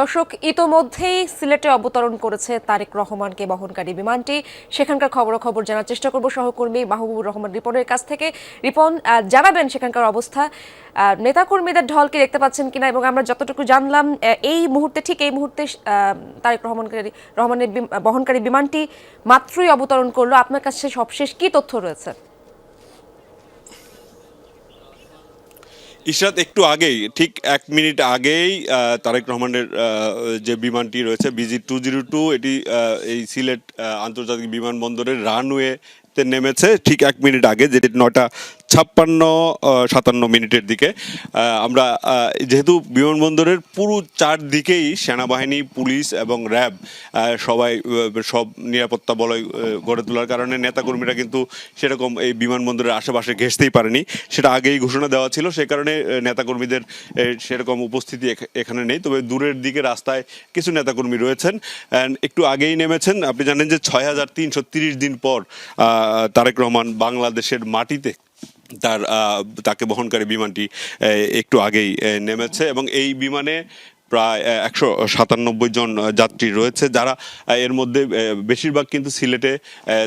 দর্শক, ইতোমধ্যেই সিলেটে অবতরণ করেছে তারেক রহমানকে বহনকারী বিমানটি। সেখানকার খবরাখবর জানার চেষ্টা করব সহকর্মী মাহবুবুর রহমান রিপনের কাছ থেকে। রিপন জানাবেন সেখানকার অবস্থা। নেতাকর্মীদের ঢলকে দেখতে পাচ্ছেন কিনা এবং আমরা যতটুকু জানলাম এই মুহূর্তে, ঠিক এই মুহূর্তে তারেক রহমানকারী রহমানের বহনকারী বিমানটি মাত্রই অবতরণ করল। আপনার কাছে সবশেষ কি তথ্য রয়েছে? ইশরাত একটু আগেই, ঠিক এক মিনিট আগেই তারেক রহমানের যে বিমানটি রয়েছে বিজি টু জিরো টু এটি এই সিলেট আন্তর্জাতিক বিমানবন্দরের রানওয়েতে নেমেছে, ঠিক এক মিনিট আগে, যেটি নয়টা ছাপ্পান্ন সাতান্ন মিনিটের দিকে। আমরা যেহেতু বিমানবন্দরের পুরো চারদিকেই সেনাবাহিনী, পুলিশ এবং র্যাব সবাই সব নিরাপত্তা বলয় গড়ে তোলার কারণে নেতাকর্মীরা কিন্তু সেরকম এই বিমানবন্দরের আশেপাশে ঘেসতেই পারেনি। সেটা আগেই ঘোষণা দেওয়া ছিল, সে কারণে নেতাকর্মীদের সেরকম উপস্থিতি এখ- এখানে নেই। তবে দূরের দিকে রাস্তায় কিছু নেতাকর্মী রয়েছেন একটু আগেই নেমেছেন। আপনি জানেন যে ছয় হাজার তিনশো দিন পর তারেক রহমান বাংলাদেশের মাটিতে তার তাকে বহনকারী বিমানটি একটু আগেই নেমেছে এবং এই বিমানে প্রায় একশো সাতানব্বই জন যাত্রী রয়েছে যারা এর মধ্যে বেশিরভাগ কিন্তু সিলেটে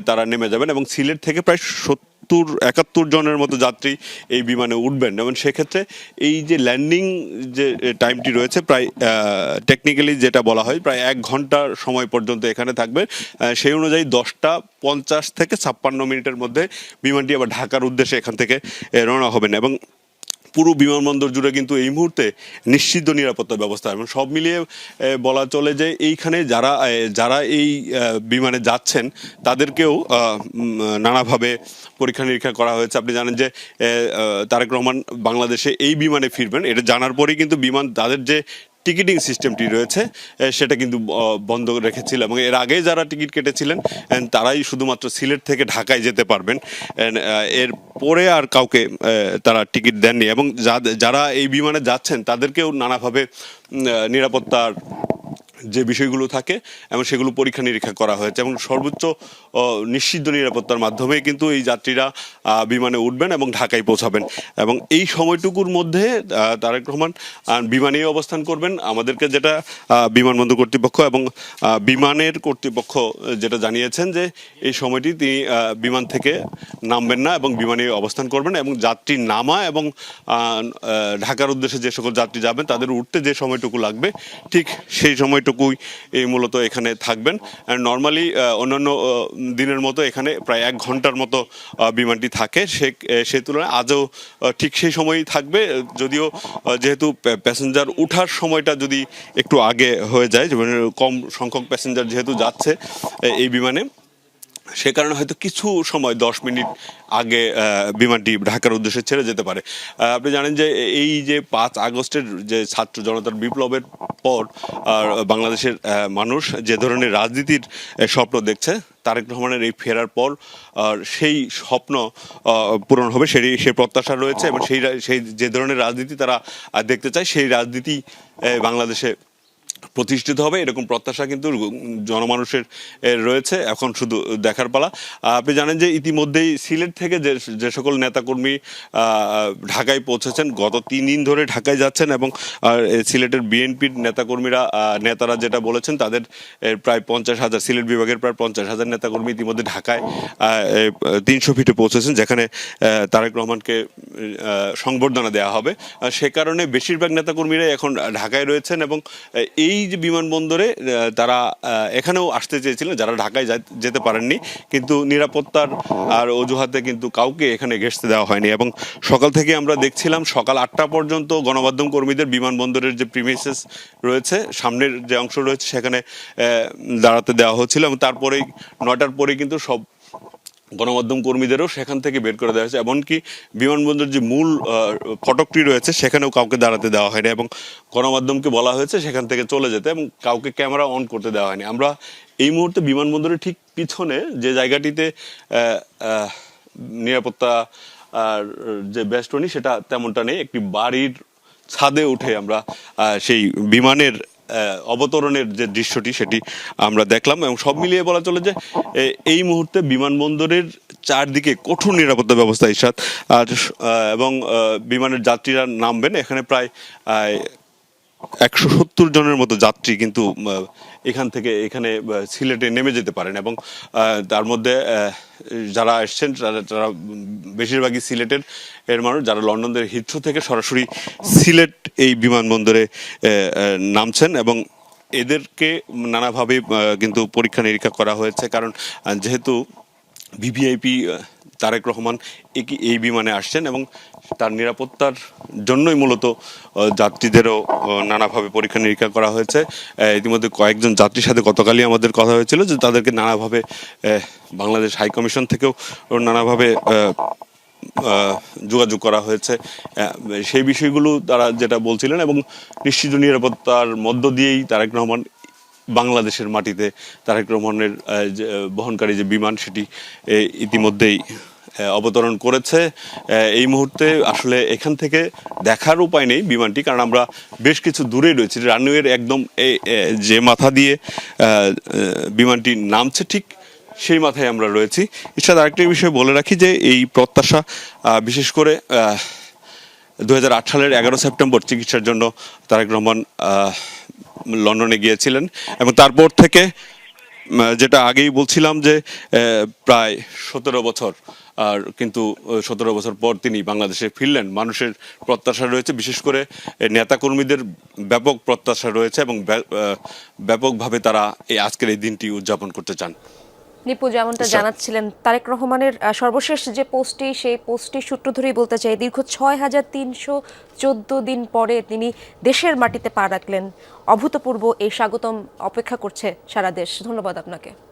তারা নেমে যাবেন এবং সিলেট থেকে প্রায় সত্তর, একাত্তর জনের মতো যাত্রী এই বিমানে উঠবেন। এবং সেক্ষেত্রে এই যে ল্যান্ডিং যে টাইমটি রয়েছে প্রায় টেকনিক্যালি যেটা বলা হয় প্রায় এক ঘণ্টার সময় পর্যন্ত এখানে থাকবে। সেই অনুযায়ী দশটা পঞ্চাশ থেকে ছাপ্পান্ন মিনিটের মধ্যে বিমানটি আবার ঢাকার উদ্দেশ্যে এখান থেকে রওনা হবেন। এবং পুরো বিমানবন্দর জুড়ে কিন্তু এই মুহূর্তে নিশ্চিত নিরাপত্তা ব্যবস্থা। এবং সব মিলিয়ে বলা চলে যে এইখানে যারা যারা এই বিমানে যাচ্ছেন, তাদেরকেও নানাভাবে পরীক্ষা নিরীক্ষা করা হয়েছে। আপনি জানেন যে তারেক রহমান বাংলাদেশে এই বিমানে ফিরবেন। এটা জানার পরেই কিন্তু বিমান, তাদের যে টিকিটিং সিস্টেমটি রয়েছে সেটা কিন্তু বন্ধ রেখেছিল এবং এর আগে যারা টিকিট কেটেছিলেন তারাই শুধুমাত্র সিলেট থেকে ঢাকায় যেতে পারবেন। এর পরে আর কাউকে তারা টিকিট দেননি এবং যারা এই বিমানে যাচ্ছেন, তাদেরকেও নানাভাবে নিরাপত্তার যে বিষয়গুলো থাকে এবং সেগুলো পরীক্ষা নিরীক্ষা করা হয়েছে এবং সর্বোচ্চ নিশ্চিত নিরাপত্তার মাধ্যমে কিন্তু এই যাত্রীরা বিমানে উঠবেন এবং ঢাকায় পৌঁছাবেন। এবং এই সময়টুকুর মধ্যে তারেক রহমান বিমানেই অবস্থান করবেন। আমাদেরকে যেটা বিমানবন্দর কর্তৃপক্ষ এবং বিমানের কর্তৃপক্ষ, যেটা জানিয়েছেন যে এই সময়টি তিনি বিমান থেকে নামবেন না এবং বিমানে অবস্থান করবেন এবং যাত্রী নামা এবং ঢাকার উদ্দেশ্যে যে সকল যাত্রী যাবেন, তাদের উঠতে যে সময়টুকু লাগবে, ঠিক সেই সময়টুকুই এই মূলত এখানে থাকবেন। নর্মালি অন্যান্য দিনের মতো এখানে প্রায় এক ঘণ্টার মতো বিমানটি থাকে। সে সে তুলনায় আজও ঠিক সেই সময়ই থাকবে। যদিও যেহেতু প্যাসেঞ্জার উঠার সময়টা যদি একটু আগে হয়ে যায় কম সংখ্যক প্যাসেঞ্জার যেহেতু যাচ্ছে এই বিমানে। সে কারণে হয়তো কিছু সময়, দশ মিনিট আগে বিমানটি ঢাকার উদ্দেশ্যে ছেড়ে যেতে পারে। আপনি জানেন যে এই যে পাঁচ আগস্টের যে ছাত্র জনতার বিপ্লবের পর বাংলাদেশের মানুষ যে ধরনের রাজনীতির স্বপ্ন দেখছে, তারেক রহমানের এই ফেরার পর সেই স্বপ্ন পূরণ হবে সেই সেই প্রত্যাশা রয়েছে এবং সেই সেই যে ধরনের রাজনীতি তারা দেখতে চায়, সেই রাজনীতি বাংলাদেশে প্রতিষ্ঠিত হবে এরকম প্রত্যাশা কিন্তু জনমানুষের রয়েছে। এখন শুধু দেখার পালা। আপনি জানেন যে ইতিমধ্যেই সিলেট থেকে যে যে সকল নেতাকর্মী ঢাকায় পৌঁছেছেন গত তিন দিন ধরে ঢাকায় যাচ্ছেন এবং সিলেটের বিএনপির নেতাকর্মীরা নেতারা যেটা বলেছেন তাদের প্রায় পঞ্চাশ হাজার সিলেট বিভাগের প্রায় পঞ্চাশ হাজার নেতাকর্মী ইতিমধ্যে ঢাকায় তিনশো ফিটে পৌঁছেছেন যেখানে তারেক রহমানকে সংবর্ধনা দেওয়া হবে। সে কারণে বেশিরভাগ নেতাকর্মীরা এখন ঢাকায় রয়েছেন এবং আহ, এই যে বিমানবন্দরে তারা এখানেও আসতে চেয়েছিলেন, যারা ঢাকায় যেতে পারেননি। কিন্তু নিরাপত্তার আর অজুহাতে কিন্তু কাউকে এখানে ঘেসতে দেওয়া হয়নি। এবং সকাল থেকে আমরা দেখছিলাম, সকাল আটটা পর্যন্ত গণমাধ্যম কর্মীদের বিমানবন্দরের যে প্রিমিসেস রয়েছে, সামনের যে অংশ রয়েছে, সেখানে দাঁড়াতে দেওয়া হচ্ছিল। এবং তারপরেই, নয়টার পরে কিন্তু সব গণমাধ্যম কর্মীদেরও সেখান থেকে বের করে দেওয়া হয়েছে, এমনকি বিমানবন্দর যে মূল ফটকটি রয়েছে, সেখানেও কাউকে দাঁড়াতে দেওয়া হয়নি এবং গণমাধ্যমকে বলা হয়েছে সেখান থেকে চলে যেতে এবং কাউকে ক্যামেরা অন করতে দেওয়া হয়নি। আমরা এই মুহূর্তে বিমানবন্দরের ঠিক পিছনে যে জায়গাটিতে নিরাপত্তা, আর যে বেষ্টনী সেটা তেমনটা নেই, একটি বাড়ির ছাদে উঠে আমরা সেই বিমানের অবতরণের যে দৃশ্যটি সেটি আমরা দেখলাম এবং সব মিলিয়ে বলা চলে যে এই মুহূর্তে বিমানবন্দরের চারদিকে কঠোর নিরাপত্তা ব্যবস্থা ইসাদ এবং বিমানের যাত্রীরা নামবেন। এখানে প্রায় একশো সত্তর জনের মতো যাত্রী কিন্তু এখান থেকে এখানে সিলেটে নেমে যেতে পারেন এবং তার মধ্যে যারা এসছেন, তারা বেশিরভাগই সিলেটের, এর মানুষ যারা লন্ডন থেকে হিথ্রো থেকে সরাসরি সিলেট এই বিমানবন্দরে নামছেন এবং এদেরকে নানাভাবে কিন্তু পরীক্ষা নিরীক্ষা করা হয়েছে। কারণ যেহেতু ভিভিআইপি তারেক রহমান এই বিমানে আসছেন এবং তার নিরাপত্তার জন্যই মূলত যাত্রীদেরও নানাভাবে পরীক্ষা নিরীক্ষা করা হয়েছে। ইতিমধ্যে কয়েকজন যাত্রীর সাথে গতকালই আমাদের কথা হয়েছিল যে তাদেরকে নানাভাবে বাংলাদেশ হাই কমিশন থেকেও নানাভাবে যোগাযোগ করা হয়েছে। সেই বিষয়গুলো তারা যেটা বলছিলেন এবং নিশ্চিত নিরাপত্তার মধ্য দিয়েই তারেক রহমান বাংলাদেশের মাটিতে তারেক রহমানের বহনকারী যে বিমান সেটি ইতিমধ্যেই অবতরণ করেছে। এই মুহূর্তে আসলে এখান থেকে দেখার উপায় নেই বিমানটি, কারণ আমরা বেশ কিছু দূরেই রয়েছি। রানওয়ের একদম যে মাথা দিয়ে বিমানটি নামছে, ঠিক সেই মাথায় আমরা রয়েছি। এছাড়া আরেকটি বিষয় বলে রাখি যে এই প্রত্যাশা বিশেষ করে দু সালের এগারো সেপ্টেম্বর চিকিৎসার জন্য তারেক রহমান লন্ডনে গিয়েছিলেন এবং তারপর থেকে যেটা আগেই বলছিলাম যে প্রায় সতেরো বছর, আর কিন্তু সতেরো বছর পর তিনি বাংলাদেশে ফিরলেন। মানুষের প্রত্যাশা রয়েছে, বিশেষ করে নেতাকর্মীদের ব্যাপক প্রত্যাশা রয়েছে এবং ব্য- ব্যাপকভাবে তারা এই আজকের এই দিনটি উদযাপন করতে চান। নিপু যেমনটা জানাচ্ছিলেন তারেক রহমানের সর্বশেষ যে পোস্টটি সেই পোস্টটি সূত্র ধরেই বলতে চাই দীর্ঘ ছয় হাজার তিনশো চোদ্দ দিন পরে তিনি দেশের মাটিতে পা রাখলেন। অভূতপূর্ব এই স্বাগতম অপেক্ষা করছে সারা দেশ। ধন্যবাদ আপনাকে।